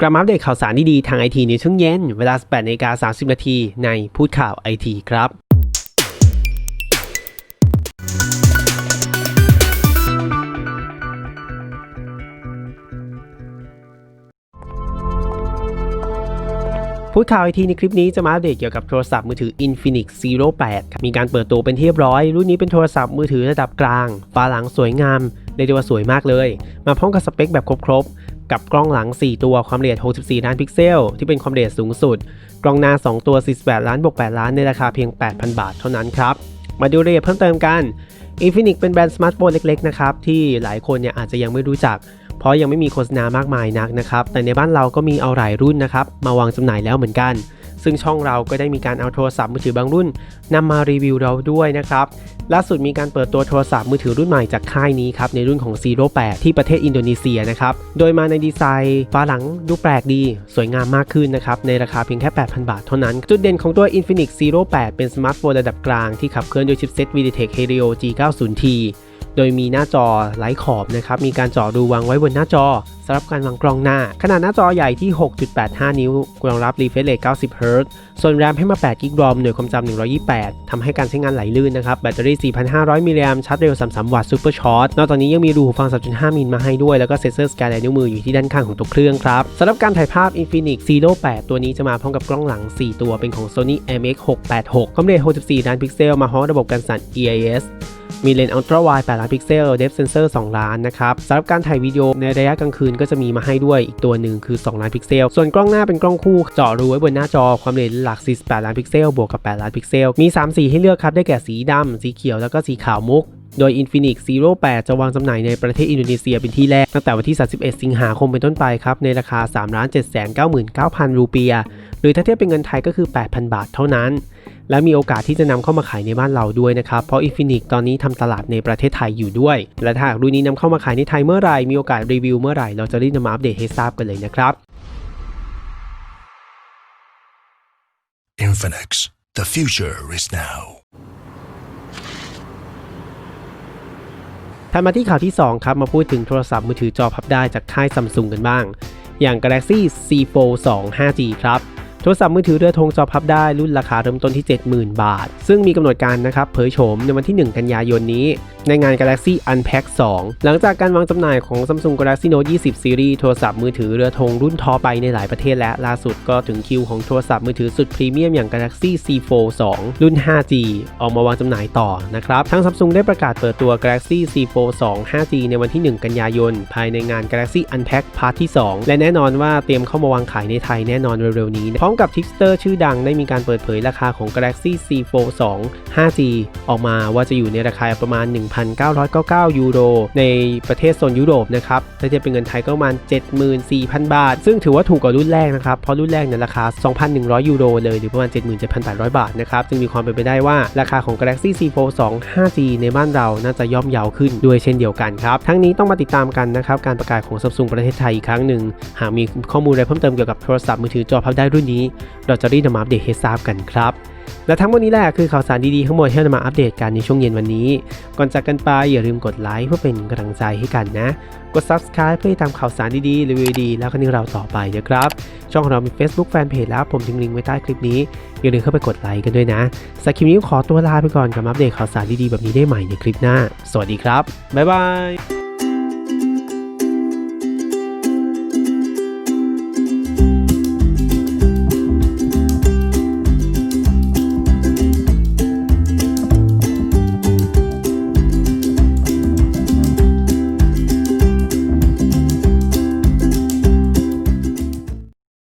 กลับมาอัปเดตข่าวสารดีๆทางไอทีในช่วงเย็น เวลา 18นาฬิกา30 นาทีในพูดข่าวไอทีครับพูดข่าวไอทีในคลิปนี้จะมาอัปเดตเกี่ยวกับโทรศัพท์มือถือ Infinix Zero 8ครับมีการเปิดตัวเป็นที่เรียบร้อย รุ่นนี้เป็นโทรศัพท์มือถือระดับกลาง ฝาหลังสวยงามเรียกได้ว่าสวยมากเลย มาพร้อมกับสเปคแบบครบๆ กับกล้องหลัง 4 ตัวความละเอียด 64 ล้านพิกเซล ที่เป็นความละเอียดสูงสุด กล้องหน้า 2 ตัว 48 ล้านบวก 8 ล้านในราคาเพียง 8,000 บาทเท่านั้นครับ มาดูรายละเอียดเพิ่มเติมกัน Infinix เป็นแบรนด์สมาร์ทโฟนเล็กๆนะครับที่หลายคนเนี่ยอาจจะยังไม่รู้จัก เพราะยังไม่มีโฆษณามากมายนักนะครับแต่ในบ้านเราก็มีเอาหลายรุ่นนะครับมาวางจำหน่ายแล้วเหมือนกัน ซึ่งช่องเราก็ได้มีการเอาโทรศัพท์มือถือบางรุ่นนำมารีวิวเราด้วยนะครับล่าสุดมีการเปิดตัวโทรศัพท์มือถือรุ่นใหม่จากค่ายนี้ครับในรุ่นของ Zero 8ที่ประเทศอินโดนีเซียนะครับโดยมาในดีไซน์ฝาหลังดูแปลกดี สวยงามมากขึ้นนะครับในราคาเพียงแค่ 8,000 บาทเท่านั้น จุดเด่นของตัว Infinix Zero 8เป็นสมาร์ทโฟนระดับกลางที่ขับเคลื่อนด้วยชิปเซ็ต MediaTek Helio G90T โดยมีหน้าจอไร้ขอบนะครับมีการเจาะรูวางไว้บนหน้าจอสำหรับการวางกล้องหน้า ขนาดหน้าจอใหญ่ที่ 6.85 นิ้วรองรับ refresh rate 90 Hz ส่วน RAM ให้มา8 g b ROM หน่วยความจำ128 ทำให้การใช้งานไหลลื่นนะครับ แบตเตอรี่ 4,500 มิลลิแอมชาร์จเร็ว 33 วัตต์ Super Short นอกจากนี้ยังมีรูหูฟัง 3.5 มิลมาให้ด้วย แล้วก็เซ็นเซอร์สแกนลายนิ้วมืออยู่ที่ด้านข้างของตัวเครื่องครับสำหรับการถ่ายภาพ Infinix Zero 8 ตัวนี้จะมาพร้อมกับกล้องหลัง 4 ตัวเป็นของ Sony IMX 686 ความละเอียด64 ล้านพิกเซล มาพร้อมระบบการสั่น EIS มีเลนส์อัลตร้าไวด์8ล้านพิกเซลเดฟเซนเซอร์2ล้านนะครับสำหรับการถ่ายวิดีโอในระยะกลางคืนก็จะมีมาให้ด้วยอีกตัวหนึ่งคือ 2 ล้านพิกเซล ส่วนกล้องหน้าเป็นกล้องคู่เจาะรูไว้บนหน้าจอความละเอียดหลัก 48 ล้านพิกเซลบวกกับ 8 ล้านพิกเซล มี 3 สีให้เลือกครับ ได้แก่สีดำ สีเขียว แล้วก็สีขาวมุกโดย Infinix Zero 8จะวางจำหน่ายในประเทศอินโดนีเซียเป็นที่แรก ตั้งแต่วันที่ 31 สิงหาคมเป็นต้นไปครับ ในราคา 3,799,000 รูเปีย หรือถ้าเทียบเป็นเงินไทยก็คือ 8,000 บาทเท่านั้น และมีโอกาสที่จะนำเข้ามาขายในบ้านเราด้วยนะครับ เพราะ Infinix ตอนนี้ทำตลาดในประเทศไทยอยู่ด้วย และถ้าหากรุ่นนี้นำเข้ามาขายในไทยเมื่อไหร่มีโอกาสรีวิวเมื่อไหร่เราจะรีบนำมาอัปเดตให้ทราบกันเลยนะครับ Infinix. The future is now. ถัดมาที่ข่าวที่ 2 ครับ มาพูดถึงโทรศัพท์มือถือจอพับได้จากค่ายซัมซุงกันบ้าง อย่าง Galaxy C Fold 2 5G ครับโทรศัพท์มือถือเรือธงจอพับได้รุ่นราคาเริ่มต้นที่ 70,000 บาท ซึ่งมีกำหนดการนะครับเผยโฉมในวันที่ 1 กันยายนนี้ ในงาน Galaxy Unpack 2 หลังจากการวางจำหน่ายของ Samsung Galaxy Note 20 Series โทรศัพท์มือถือเรือธงรุ่นทอไปในหลายประเทศและล่าสุดก็ถึงคิวของโทรศัพท์มือถือสุดพรีเมียมอย่าง Galaxy C Fold 2 รุ่น 5G ออกมาวางจำหน่ายต่อนะครับทาง Samsung ได้ประกาศเปิดตัว Galaxy C Fold 2 5G ในวันที่ 1 กันยายน ภายในงาน Galaxy Unpack Part ที่ 2 และแน่นอนว่าเตรียมเข้ามาวางขายในไทยแน่นอนเร็วๆนี้ พร้อมกับทิกสเตอร์ชื่อดังได้มีการเปิดเผยราคาของ Galaxy C Fold 2 5G ออกมาว่าจะอยู่ในราคาประมาณ 1,999 ยูโร ในประเทศโซนยุโรปนะครับ ถ้าเทียบเป็นเงินไทยก็ประมาณ 74,000 บาท ซึ่งถือว่าถูกกว่ารุ่นแรกนะครับ เพราะรุ่นแรกเนี่ยราคา 2,100 ยูโรเลยหรือประมาณ 77,800 บาทนะครับ จึงมีความเป็นไปได้ว่าราคาของ Galaxy C Fold 2 5G ในบ้านเราน่าจะย่อมเยาวขึ้นด้วยเช่นเดียวกันครับ ทั้งนี้ต้องมาติดตามกันนะครับการประกาศของ Samsung ประเทศไทยอีกครั้งหนึ่งหากมีข้อมูลอะไรเพิ่มเติมเกี่ยวกับโทรศัพท์มือถือจอพับได้รุ่นนี้เราจะรีบนำมาอัปเดตให้ทราบกันครับ และทั้งหมดนี้แหละคือข่าวสารดีๆทั้งหมดที่เรามาอัปเดตกันในช่วงเย็นวันนี้ ก่อนจากกันไปอย่าลืมกดไลค์เพื่อเป็นกำลังใจให้กันนะ กด subscribe เพื่อติดตามข่าวสารดีๆรีวิวดีแล้วก็นี่เราต่อไปนะครับ ช่องของเรามี Facebook Fanpage แล้วผมทิ้งลิงก์ไว้ใต้คลิปนี้ อย่าลืมเข้าไปกดไลค์กันด้วยนะสำหรับคลิปนี้ขอตัวลาไปก่อนกับอัปเดตข่าวสารดีๆแบบนี้ได้ใหม่ในคลิปหน้า สวัสดีครับบ๊ายบาย